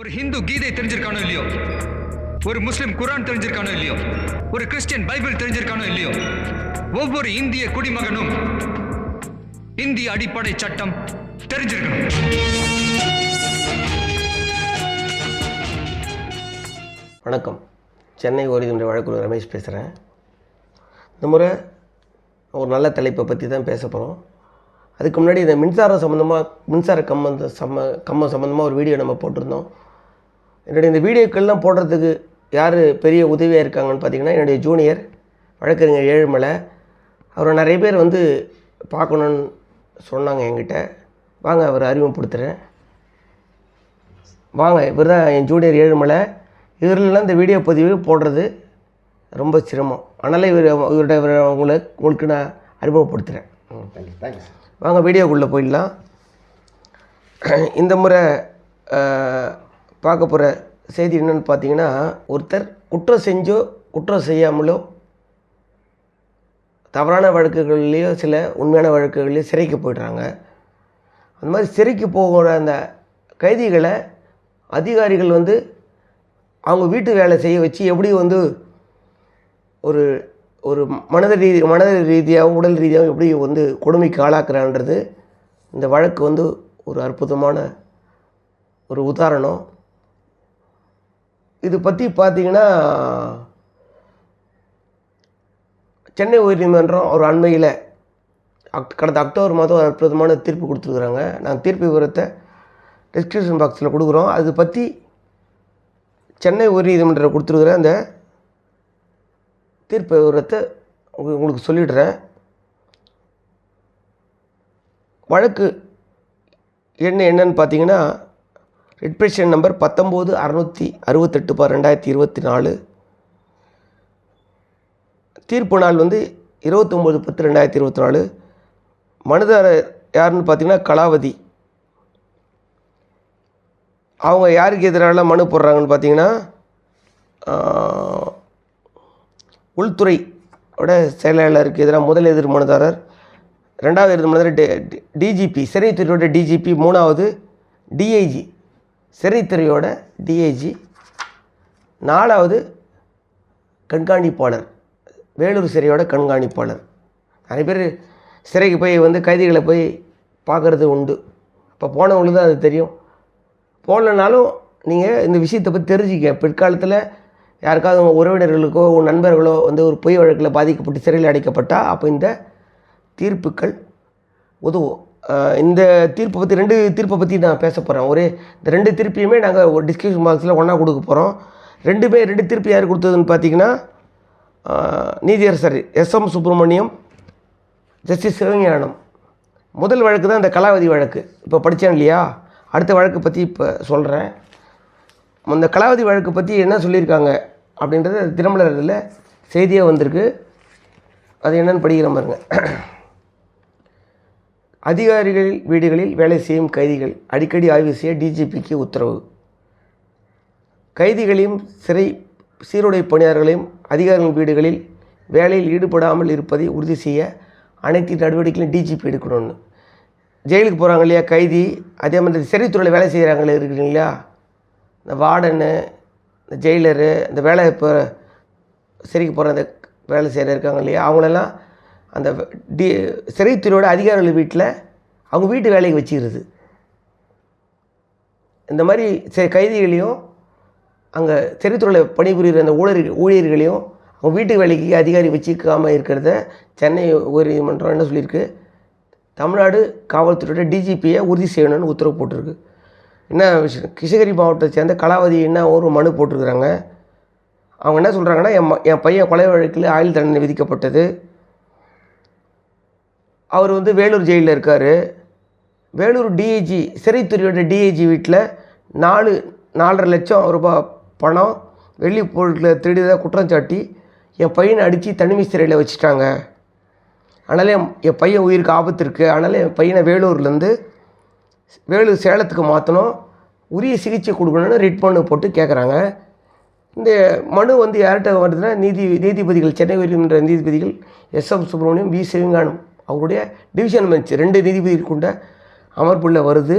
ஒரு ஹிந்து கீதை தெரிஞ்சிருக்கானோ இல்லையோ? ஒரு முஸ்லிம் குரான் தெரிஞ்சிருக்கானோ இல்லையோ? ஒரு கிறிஸ்டியன் பைபிள் தெரிஞ்சிருக்கானோ இல்லையோ? ஒவ்வொரு இந்திய குடிமகனும் இந்திய அடிப்படை சட்டம் தெரிஞ்சிருக்கணும். வணக்கம். சென்னை ஓரிதுன்ற வழக்குழு ரமேஷ் பேசுகிறேன் இந்த முறை ஒரு நல்ல தலைப்பை பற்றி தான் பேச போகிறோம் அதுக்கு முன்னாடி இந்த மின்சாரம் சம்மந்தமாக மின்சார கம்பம் சம்ம கம்பம் சம்மந்தமாக ஒரு வீடியோ நம்ம போட்டிருந்தோம். என்னுடைய இந்த வீடியோக்கள்லாம் போடுறதுக்கு யார் பெரிய உதவியாக இருக்காங்கன்னு பார்த்தீங்கன்னா என்னுடைய ஜூனியர் வழக்கறிஞர் ஏழுமலை. அவரை நிறைய பேர் வந்து பார்க்கணுன்னு சொன்னாங்க என்கிட்ட. வாங்க அவரை அறிமுகப்படுத்துகிறேன் வாங்க இவர் தான் என் ஜூனியர் ஏழுமலை. இவர்லாம் இந்த வீடியோ பதிவு போடுறது ரொம்ப சிரமம். அதனால் இவர் இவருடைய இவரை உங்களை உங்களுக்கு நான் அறிமுகப்படுத்துகிறேன் வாங்க வீடியோக்குள்ளே போயிடலாம். இந்த முறை பார்க்க போகிற செய்தி என்னென்னு பார்த்தீங்கன்னா ஒருத்தர் குற்றம் செஞ்சோ குற்றம் செய்யாமலோ தவறான வழக்குகள்லேயோ சில உண்மையான வழக்குகள்லேயோ சிறைக்கு போயிடுறாங்க. அந்த மாதிரி சிறைக்கு போகிற அந்த கைதிகளை அதிகாரிகள் வந்து அவங்க வீட்டு வேலை செய்ய வச்சு எப்படி வந்து ஒரு ஒரு மனத ரீதி மனத ரீதியாகவும் உடல் ரீதியாகவும் எப்படி வந்து கொடுமைக்கு ஆளாக்குறான்றது இந்த வழக்கு வந்து ஒரு அற்புதமான ஒரு உதாரணம். இது பற்றி பார்த்தீங்கன்னா சென்னை உயர்நீதிமன்றம் ஒரு அண்மையில் அக் கடந்த அக்டோபர் மாதம் ஒரு அற்புதமான தீர்ப்பு கொடுத்துருக்குறாங்க. நாங்கள் தீர்ப்பு விவரத்தை டிஸ்கிரிப்ஷன் பாக்ஸில் கொடுக்குறோம். அது பற்றி சென்னை உயர்நீதிமன்றம் கொடுத்துருக்குற அந்த தீர்ப்பு விவரத்தை உங்களுக்கு சொல்லிடுறேன். வழக்கு என்ன என்னன்னு பார்த்தீங்கன்னா ரெட்பிரேஷன் நம்பர் பத்தொம்போது அறநூற்றி அறுபத்தெட்டு பா ரெண்டாயிரத்தி இருபத்தி நாலு. தீர்ப்பு நாள் வந்து இருபத்தொம்போது பத்து ரெண்டாயிரத்தி இருபத்தி நாலு. மனுதாரர் யாருன்னு பார்த்தீங்கன்னா கலாவதி. அவங்க யாருக்கு எதிரான மனு போடுறாங்கன்னு பார்த்தீங்கன்னா உள்துறை செயலாளருக்கு எதிராக முதல் எதிர் மனுதாரர் ரெண்டாவது எதிர் மனுதாரர் டி- டிஜிபி சிறைத்துறையோட டிஜிபி மூணாவது டிஐஜி சிறைத்துறையோட டிஐஜி நாலாவது கண்காணிப்பாளர் வேலூர் சிறையோட கண்காணிப்பாளர். நிறைய பேர் சிறைக்கு போய் வந்து கைதிகளை போய் பார்க்குறது உண்டு. அப்போ போனவங்களுக்கு தான் அது தெரியும். போடலனாலும் நீங்கள் இந்த விஷயத்தை பற்றி தெரிஞ்சுக்க. பிற்காலத்தில் யாருக்காவது உங்கள் உறவினர்களுக்கோ உங்கள் நண்பர்களோ வந்து ஒரு பொய் வழக்கில் பாதிக்கப்பட்டு சிறையில் அடைக்கப்பட்டால் அப்போ இந்த தீர்ப்புக்கள் உதவும். இந்த தீர்ப்பை பற்றி ரெண்டு தீர்ப்பை பற்றி நான் பேச போகிறேன் ஒரே இந்த ரெண்டு தீர்ப்பையுமே நாங்கள் ஒரு டிஸ்கஷன் பாக்ஸில் ஒன்றா கொடுக்க போகிறோம் ரெண்டுமே ரெண்டு தீர்ப்பு யார் கொடுத்ததுன்னு பார்த்தீங்கன்னா நீதியரசர் S. M. Subramaniam justice Sivagnanam. முதல் வழக்கு தான் இந்த கலாவதி வழக்கு. இப்போ படித்தேன் இல்லையா? அடுத்த வழக்கு பற்றி இப்போ சொல்கிறேன் இந்த கலாவதி வழக்கு பற்றி என்ன சொல்லியிருக்காங்க அப்படின்றது தினமலரில் செய்தியாக வந்திருக்கு. அது என்னென்னு படிக்கிற மாதிரிங்க அதிகாரிகள் வீடுகளில் வேலை செய்யும் கைதிகள் அடிக்கடி ஆய்வு செய்ய டிஜிபிக்கு உத்தரவு. கைதிகளையும் சிறை சீருடை பணியாளர்களையும் அதிகாரிகள் வீடுகளில் வேலையில் ஈடுபடாமல் இருப்பதை உறுதி செய்ய அனைத்து நடவடிக்கைகளையும் டிஜிபி எடுக்கணும்னு. ஜெயிலுக்கு போகிறாங்க இல்லையா? கைதி அதே மாதிரி சிறைத்துறையில் வேலை செய்கிறாங்களே இருக்கிறீங்க இல்லையா இந்த வார்டனு இந்த ஜெயிலரு இந்த வேலை இப்போ சிறைக்கு போகிற அந்த வேலை செய்கிற இருக்காங்க இல்லையா? அவங்களெல்லாம் அந்த டி சிறைத்துறையோட அதிகாரிகள் வீட்டில் அவங்க வீட்டு வேலைக்கு வச்சுக்கிறது. இந்த மாதிரி சே கைதிகளையும் அங்கே சிறைத்துறையில் பணிபுரிகிற அந்த ஊழியர் ஊழியர்களையும் அவங்க வீட்டு வேலைக்கு அதிகாரி வச்சுக்காமல் இருக்கிறத சென்னை உயர்நீதிமன்றம் என்ன சொல்லியிருக்கு? தமிழ்நாடு காவல்துறையோட டிஜிபியை உறுதி செய்யணும்னு உத்தரவு போட்டிருக்கு. என்ன விஷயம்? கிருஷ்ணகிரி மாவட்டத்தை சேர்ந்த கலாவதி என்ன ஒரு மனு போட்டிருக்கிறாங்க? அவங்க என்ன சொல்கிறாங்கன்னா என் என் பையன் கொலை வழக்கில் ஆயுள் தண்டனை விதிக்கப்பட்டது. அவர் வந்து வேலூர் ஜெயிலில் இருக்கார். வேலூர் டிஐஜி சிறைத்துறையோட டிஐஜி வீட்டில் நாலு நாலரை லட்சம் ரூபாய் பணம் வெள்ளி பொருட்களை திருடியதாக குற்றம் சாட்டி என் பையனை அடித்து தனிமை சிறையில் வச்சுட்டாங்க. அதனால் என் என் பையன் உயிருக்கு ஆபத்து இருக்குது அதனால் என் பையனை வேலூர்லேருந்து வேலூர் சேலத்துக்கு மாற்றணும். உரிய சிகிச்சை கொடுக்கணும்னு ரிட் பண்ணு போட்டு கேட்குறாங்க. இந்த மனு வந்து யார்கிட்ட வருதுன்னா நீதி நீதிபதிகள் சென்னை உயர்நீதிமன்ற நீதிபதிகள் S M Subramaniam V Sivagnanam அவருடைய டிவிஷன் பெஞ்ச் ரெண்டு நீதிபதி கொண்ட அமர்ப்புள்ள வருது.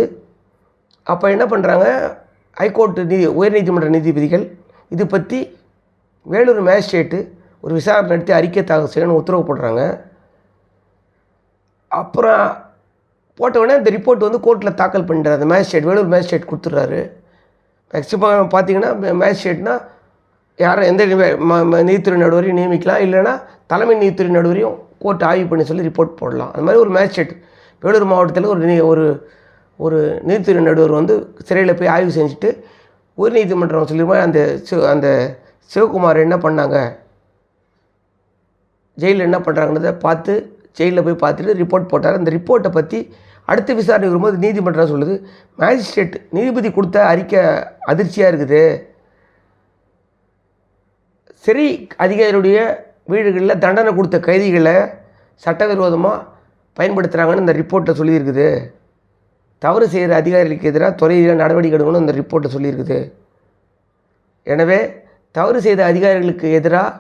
அப்போ என்ன பண்ணுறாங்க ஹைகோர்ட்டு நீதி உயர்நீதிமன்ற நீதிபதிகள் இது பற்றி வேலூர் மேஜிஸ்ட்ரேட்டு ஒரு விசாரணை நடத்தி அறிக்கை தாக்கல் செய்யணும்னு உத்தரவு போடுறாங்க. அப்புறம் போட்ட உடனே அந்த ரிப்போர்ட் வந்து கோர்ட்டில் தாக்கல் பண்ணுறாரு அந்த மேஜிஸ்ட்ரேட் வேலூர் மேஜிஸ்ட்ரேட் கொடுத்துட்றாரு. மேக்ஸிமம் பார்த்தீங்கன்னா மேஜிஸ்ட்ரேட்னா யாரும் எந்த நீதித்துறை நடுவரையும் நியமிக்கலாம். இல்லைன்னா தலைமை நீதித்துறை நடுவரையும் போட்டு ஆய்வு பண்ணி சொல்லி ரிப்போர்ட் போடலாம். அந்த மாதிரி ஒரு மேஜிஸ்ட்ரேட் வேலூர் மாவட்டத்தில் ஒரு நீ ஒரு ஒரு நீதித்துறை நடுவர் வந்து சிறையில் போய் ஆய்வு செஞ்சுட்டு உயர் நீதிமன்றம் சொல்லிருமா அந்த சிவ அந்த சிவகுமார் என்ன பண்ணாங்க? ஜெயிலில் என்ன பண்ணுறாங்கன்றதை பார்த்து ஜெயிலில் போய் பார்த்துட்டு ரிப்போர்ட் போட்டார். அந்த ரிப்போர்ட்டை பற்றி அடுத்த விசாரணை வரும்போது நீதிமன்றம் சொல்லுது மேஜிஸ்ட்ரேட் நீதிபதி கொடுத்த அறிக்கை அதிர்ச்சியாக இருக்குது. சரி அதிகாரியுடைய வீடுகளில் தண்டனை கொடுத்த கைதிகளை சட்டவிரோதமாக பயன்படுத்துகிறாங்கன்னு இந்த ரிப்போர்ட்டில் சொல்லியிருக்குது. தவறு செய்கிற அதிகாரிகளுக்கு எதிராக துறையில் நடவடிக்கை எடுக்கணும்னு இந்த ரிப்போர்ட்டை சொல்லியிருக்குது. எனவே தவறு செய்த அதிகாரிகளுக்கு எதிராக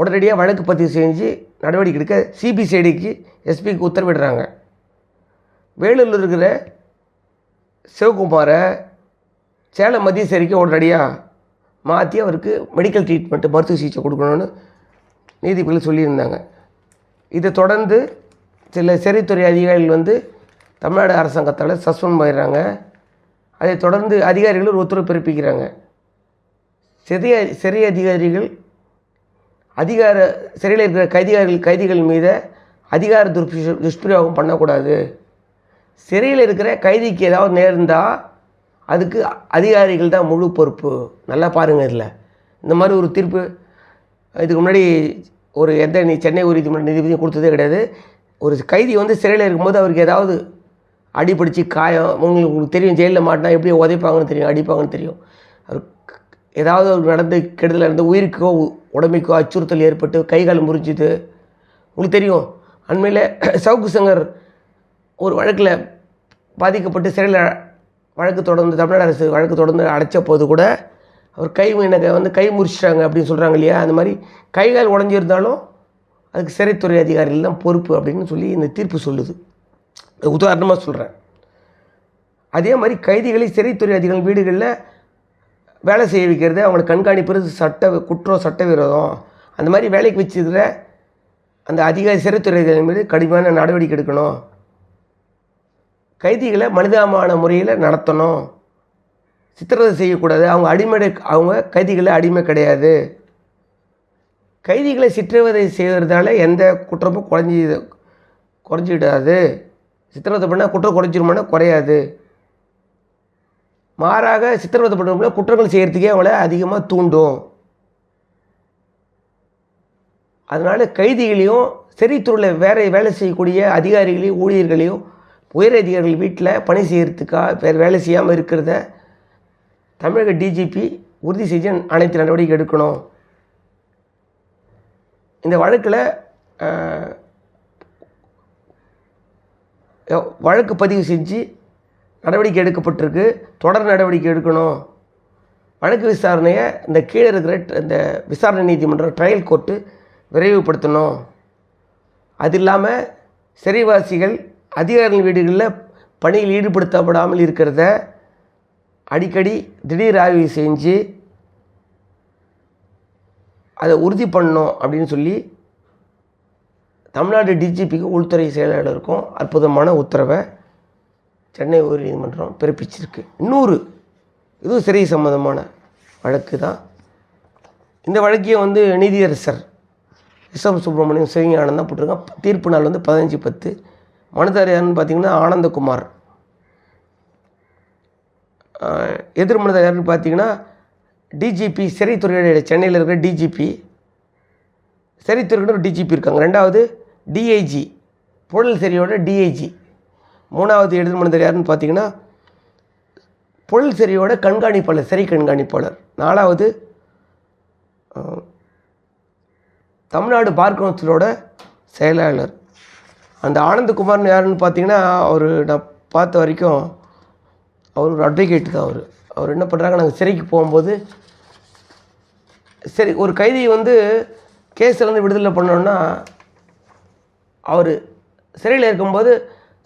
உடனடியாக வழக்கு பதிவு செஞ்சு நடவடிக்கை எடுக்க சிபிசிஐடிக்கு எஸ்பிக்கு உத்தரவிடுறாங்க. வேலூரில் இருக்கிற சிவகுமாரை சேலம் மத்திய சிறைக்கு உடனடியாக மாற்றி அவருக்கு மெடிக்கல் ட்ரீட்மெண்ட்டு மருத்துவ சிகிச்சை கொடுக்கணும்னு நீதிபதிகள் சொல்லியிருந்தாங்க. இதை தொடர்ந்து சில சிறைத்துறை அதிகாரிகள் வந்து தமிழ்நாடு அரசாங்கத்தால் சஸ்பெண்ட் பண்ணிடுறாங்க. அதை தொடர்ந்து அதிகாரிகள் ஒரு உத்தரவு பிறப்பிக்கிறாங்க. சிறை சிறை அதிகாரிகள் அதிகார சிறையில் இருக்கிற கைதிகாரிகள் கைதிகள் மீது அதிகார துஷ்பிரயோகம் பண்ணக்கூடாது. சிறையில் இருக்கிற கைதிக்கு ஏதாவது நேர்ந்தால் அதுக்கு அதிகாரிகள் தான் முழு பொறுப்பு. நல்லா பாருங்கள் இதில். இந்த மாதிரி ஒரு தீர்ப்பு இதுக்கு முன்னாடி ஒரு எந்த நீ சென்னை உயர்நீதிமன்ற நீதிபதியும் கொடுத்ததே கிடையாது. ஒரு கைதி வந்து சிறையில் இருக்கும்போது அவருக்கு ஏதாவது அடிப்பிடிச்சு காயம் உங்களுக்கு உங்களுக்கு தெரியும் ஜெயிலில் மாட்டினா எப்படி உதைப்பாங்கன்னு தெரியும் அடிப்பாங்கன்னு தெரியும். அவர் ஏதாவது ஒரு நடந்து கெடுதல் இருந்து உயிருக்கோ உடம்புக்கோ அச்சுறுத்தல் ஏற்பட்டு கை கால் முறிஞ்சுது. உங்களுக்கு தெரியும். அண்மையில் சவுக்கு சங்கர் ஒரு வழக்கில் பாதிக்கப்பட்டு சிறையில் வழக்கு தொடர்ந்து தமிழ்நாடு அரசு வழக்கு தொடர்ந்து அடைச்ச போது கூட அவர் கை எனக்கு வந்து கை முறிச்சிட்டாங்க அப்படின்னு சொல்கிறாங்க இல்லையா? அந்த மாதிரி கை கால் உடஞ்சிருந்தாலும் அதுக்கு சிறைத்துறை அதிகாரிகள் தான் பொறுப்பு அப்படின்னு சொல்லி இந்த தீர்ப்பு சொல்லுது. உதாரணமாக சொல்கிறேன் அதே மாதிரி கைதிகளை சிறைத்துறை அதிகாரிகள் வீடுகளில் வேலை செய்ய வைக்கிறது அவங்களை கண்காணிப்பது சட்ட குற்றம் சட்டவிரோதம் அந்த மாதிரி வேலைக்கு வச்சுருக்கிற அந்த அதிகாரி சிறைத்துறை அதிகாரிகள் மீது கடுமையான நடவடிக்கை எடுக்கணும். கைதிகளை மனிதாமான முறையில் நடத்தணும். சித்திரவதை செய்யக்கூடாது. அவங்க அடிமை அவங்க கைதிகளை அடிமை கிடையாது. கைதிகளை சித்திரவதை செய்கிறதால எந்த குற்றமும் குறைஞ்சி குறைஞ்சிடாது. சித்திரவதை பண்ணால் குற்றம் குறைஞ்சிருமானா குறையாது. மாறாக சித்திரவதை பண்ணுறவங்கள குற்றங்கள் செய்கிறதுக்கே அவங்கள அதிகமாக தூண்டும். அதனால் கைதிகளையும் சிறைத்துறையில் வேற வேலை செய்யக்கூடிய அதிகாரிகளையும் ஊழியர்களையும் உயர் அதிகாரிகள் வீட்டில் பணி செய்கிறதுக்காக வேறு வேலை செய்யாமல் இருக்கிறத தமிழக டிஜிபி உறுதி செஞ்சு அனைத்து நடவடிக்கை எடுக்கணும். இந்த வழக்கில் வழக்கு பதிவு செஞ்சு நடவடிக்கை எடுக்கப்பட்டிருக்கு. தொடர் நடவடிக்கை எடுக்கணும். வழக்கு விசாரணையை இந்த கீழே இருக்கிற இந்த விசாரணை நீதிமன்றம் ட்ரையல் கோர்ட்டு விரைவுபடுத்தணும். அது இல்லாமல் சிறைவாசிகள் அதிகாரிகள் வீடுகளில் பணியில் ஈடுபடுத்தப்படாமல் இருக்கிறத அடிக்கடி திடீர் ஆய்வு செஞ்சு அதை உறுதி பண்ணோம் அப்படின்னு சொல்லி தமிழ்நாடு டிஜிபிக்கு உள்துறை செயலாளருக்கும் அற்புதமான உத்தரவை சென்னை உயர்நீதிமன்றம் பிறப்பிச்சிருக்கு. இன்னொரு இதுவும் சிறை சம்மந்தமான வழக்கு தான். இந்த வழக்கையும் வந்து நீதியரசர் எஸ் எம் சுப்பிரமணியம் சிவஞானம் தான் போட்டிருக்கான் தீர்ப்பு நாள் வந்து பதினஞ்சு பத்து. மனுதாரர் யாருன்னு பார்த்தீங்கன்னா ஆனந்தகுமார். எதிர் மனுதாரர் யாருன்னு பார்த்தீங்கன்னா டிஜிபி சிறைத்துறையுடைய சென்னையில் இருக்கிற டிஜிபி சிறைத்துறையோட ஒரு டிஜிபி இருக்காங்க. ரெண்டாவது டிஐஜி புழல் சிறையோட டிஐஜி மூணாவது எதிர் மனிதர் யாருன்னு பார்த்தீங்கன்னா புழல் சிறையோட கண்காணிப்பாளர் சிறை கண்காணிப்பாளர். நாலாவது தமிழ்நாடு பார் கவுன்சிலோட செயலாளர். அந்த ஆனந்தகுமார்னு யாருன்னு பார்த்தீங்கன்னா அவர் நான் பார்த்த வரைக்கும் அவர் ஒரு அட்வொகேட் தான் அவர். அவர் என்ன பண்ணுறாங்க நாங்கள் சிறைக்கு போகும்போது சரி ஒரு கைதி வந்து கேஸ்லேருந்து விடுதலை பண்ணோன்னா அவர் சிறையில் இருக்கும்போது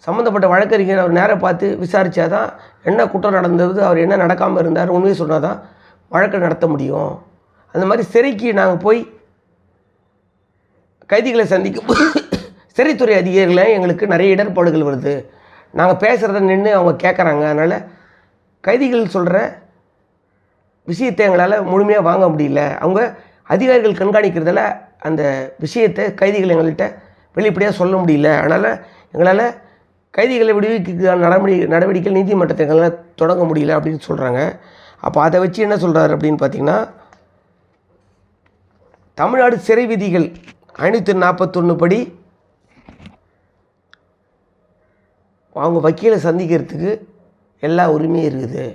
சம்மந்தப்பட்ட வழக்கறிஞர் அவர் நேராக பார்த்து விசாரித்தா தான் என்ன குற்றம் நடந்தது அவர் என்ன நடக்காமல் இருந்தார் உண்மையை சொன்னால் தான் வழக்கு நடத்த முடியும். அந்த மாதிரி சிறைக்கு நாங்கள் போய் கைதிகளை சந்திக்கும் சிறைத்துறை அதிகாரிகளை எங்களுக்கு நிறைய இடர்பாடுகள் வருது. நாங்கள் பேசுகிறத நின்று அவங்க கேட்குறாங்க அதனால் கைதிகள் சொல்கிற விஷயத்தை எங்களால் முழுமையாக வாங்க முடியல. அவங்க அதிகாரிகள் கண்காணிக்கிறதால அந்த விஷயத்தை கைதிகள் எங்கள்கிட்ட வெளிப்படையாக சொல்ல முடியல. அதனால் எங்களால் கைதிகளை விடுவிக்க நடமுடி நடவடிக்கை நீதிமன்றத்தை எங்களால் தொடங்க முடியல அப்படின்னு சொல்கிறாங்க அப்போ அதை வச்சு என்ன சொல்கிறாரு அப்படின்னு பார்த்தீங்கன்னா தமிழ்நாடு சிறை விதிகள் ஐநூற்றி நாற்பத்தொன்று படி அவங்க வக்கீலை சந்திக்கிறதுக்கு எல்லா உரிமையும் இருக்குது.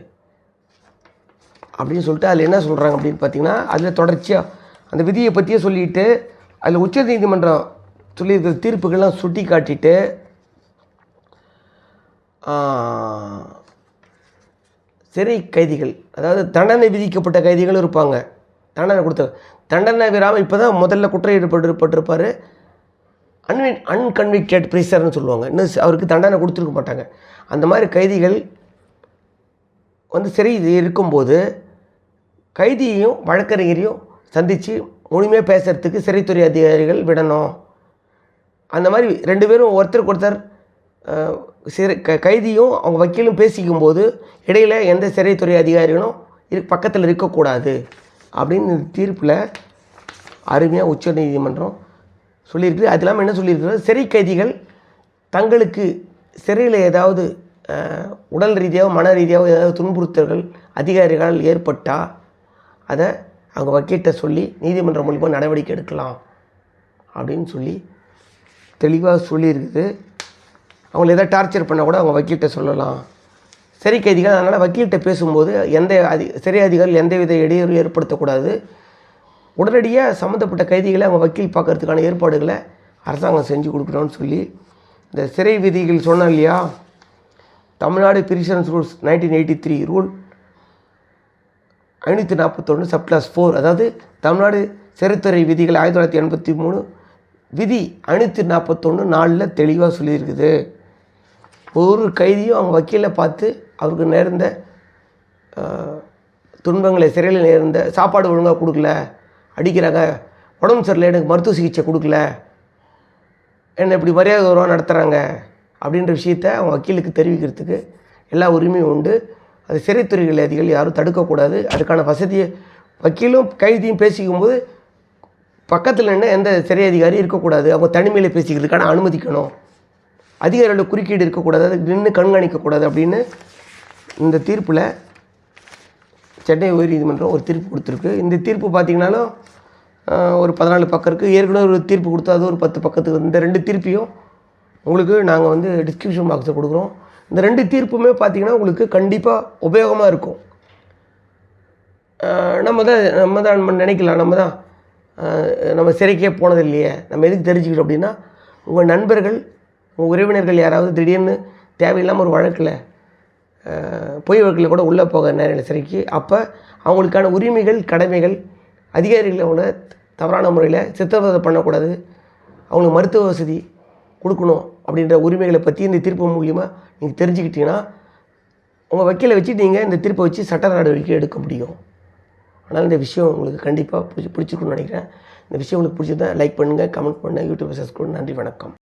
அப்படின்னு சொல்லிட்டு அதில் என்ன சொல்கிறாங்க அப்படின்னு பார்த்தீங்கன்னா அதில் தொடர்ச்சியாக அந்த விதியை பற்றியே சொல்லிட்டு அதில் உச்சநீதிமன்றம் சொல்லியிருக்கிற தீர்ப்புகள்லாம் சுட்டி காட்டிட்டு சிறை கைதிகள் அதாவது தண்டனை விதிக்கப்பட்ட கைதிகளும் இருப்பாங்க. தண்டனை கொடுத்த தண்டனை விராமல் இப்போ தான் முதல்ல குற்றம் ஈடுபட்டிருப்பட்டிருப்பார் அன்வி அன்கன்விக்டட் பிரிசர்னு சொல்லுவாங்க. இன்னும் அவருக்கு தண்டனை கொடுத்துருக்க மாட்டாங்க. அந்த மாதிரி கைதிகள் வந்து சிறை இருக்கும்போது கைதியையும் வழக்கறிஞரையும் சந்தித்து முழுமையாக பேசுகிறதுக்கு சிறைத்துறை அதிகாரிகள் விடணும். அந்த மாதிரி ரெண்டு பேரும் ஒருத்தருக்கு ஒருத்தர் சிறை க கைதியும் அவங்க வக்கீலும் பேசிக்கும்போது இடையில் எந்த சிறைத்துறை அதிகாரிகளும் இரு பக்கத்தில் இருக்கக்கூடாது. அப்படின்னு தீர்ப்பில் அருமையாக உச்சநீதிமன்றம் சொல்லியிருக்கு. அது இல்லாமல் என்ன சொல்லியிருக்கிறது சிறை கைதிகள் தங்களுக்கு சிறையில் ஏதாவது உடல் ரீதியாக மன ரீதியாக ஏதாவது துன்புறுத்தல்கள் அதிகாரிகளால் ஏற்பட்டால் அதை அவங்க வக்கீல்கிட்ட சொல்லி நீதிமன்றம் மூலிமா நடவடிக்கை எடுக்கலாம் அப்படின்னு சொல்லி தெளிவாக சொல்லியிருக்குது. அவங்கள எதாவது டார்ச்சர் பண்ணால் கூட அவங்க வக்கீல்கிட்ட சொல்லலாம். சிறை கைதிகள் அதனால் வக்கீல்கிட்ட பேசும்போது எந்த அதி சிறை அதிகாரிகள் எந்தவித இடையூறு ஏற்படுத்தக்கூடாது. உடனடியாக சம்மந்தப்பட்ட கைதிகளை அவங்க வக்கீல் பார்க்கறதுக்கான ஏற்பாடுகளை அரசாங்கம் செஞ்சு கொடுக்கணும்னு சொல்லி இந்த சிறை விதிகள் சொன்னோம் இல்லையா? Tamil Nadu prisons rules nineteen eighty three rule ஐநூற்றி நாற்பத்தொன்று சப்ளாஸ் ஃபோர் அதாவது தமிழ்நாடு சிறைத்துறை விதிகள் ஆயிரத்தி தொள்ளாயிரத்தி எண்பத்தி மூணு விதி ஐநூற்றி நாற்பத்தொன்று நாளில் தெளிவாக சொல்லியிருக்குது. ஒரு கைதியும் அவங்க வக்கீலை பார்த்து அவருக்கு நேர்ந்த துன்பங்களை சிறையில் நேர்ந்த சாப்பாடு ஒழுங்காக கொடுக்கல அடிக்கிறாங்க. உடம்பு சரியில்லை எனக்கு மருத்துவ சிகிச்சை கொடுக்கல. என்னை இப்படி மரியாதை உருவாக நடத்துகிறாங்க அப்படின்ற விஷயத்த அவங்க வக்கீலுக்கு தெரிவிக்கிறதுக்கு எல்லா உரிமையும் உண்டு. அது சிறைத்துறைகள் அதிகள் யாரும் தடுக்கக்கூடாது. அதுக்கான வசதியை வக்கீலும் கைதியும் பேசிக்கும்போது பக்கத்தில் என்ன எந்த சிறை அதிகாரி இருக்கக்கூடாது. அவங்க தனிமையில் பேசிக்கிறதுக்கான அனுமதிக்கணும். அதிகாரிகளோட குறுக்கீடு இருக்கக்கூடாது. அதுக்கு நின்று கண்காணிக்கக்கூடாது அப்படின்னு இந்த தீர்ப்பில் சென்னை உயர்நீதிமன்றம் ஒரு தீர்ப்பு கொடுத்துருக்கு. இந்த தீர்ப்பு பார்த்தீங்கன்னாலும் ஒரு பதினாலு பக்கம் இருக்குது ஏற்கனவே ஒரு தீர்ப்பு கொடுத்தா அது ஒரு பத்து பக்கத்துக்கு இந்த ரெண்டு தீர்ப்பையும் உங்களுக்கு நாங்கள் வந்து டிஸ்கிரிப்ஷன் பாக்ஸில் கொடுக்குறோம். இந்த ரெண்டு தீர்ப்புமே பார்த்தீங்கன்னா உங்களுக்கு கண்டிப்பாக உபயோகமாக இருக்கும். நம்ம தான் நம்ம தான் நம்ம நினைக்கலாம். நம்ம தான் நம்ம சிறைக்கே போனது இல்லையே. நம்ம எதுக்கு தெரிஞ்சுக்கிட்டோம் அப்படின்னா உங்கள் நண்பர்கள் உங்கள் உறவினர்கள் யாராவது திடீர்னு தேவையில்லாமல் ஒரு வழக்கில் பொய் வழக்கில் கூட உள்ளே போக நேரம் சிறைக்கு. அப்போ அவங்களுக்கான உரிமைகள் கடமைகள் அதிகாரிகளை அவங்கள தவறான முறையில் சித்திரவதை பண்ணக்கூடாது. அவங்களுக்கு மருத்துவ வசதி கொடுக்கணும் அப்படின்ற உரிமைகளை பற்றி இந்த தீர்ப்பு மூலியமாக நீங்கள் தெரிஞ்சுக்கிட்டீங்கன்னா உங்கள் வக்கீலை வச்சு நீங்கள் இந்த தீர்ப்பை வச்சு சட்ட நடவடிக்கை எடுக்க முடியும். ஆனால் இந்த விஷயம் உங்களுக்கு கண்டிப்பாக பிடிச்சி பிடிச்சிருக்குன்னு நினைக்கிறேன். இந்த விஷயம் உங்களுக்கு பிடிச்சிருந்தா லைக் பண்ணுங்கள் கமெண்ட் பண்ணுங்கள் யூடியூப் சப்ஸ்கிரைப் நன்றி வணக்கம்.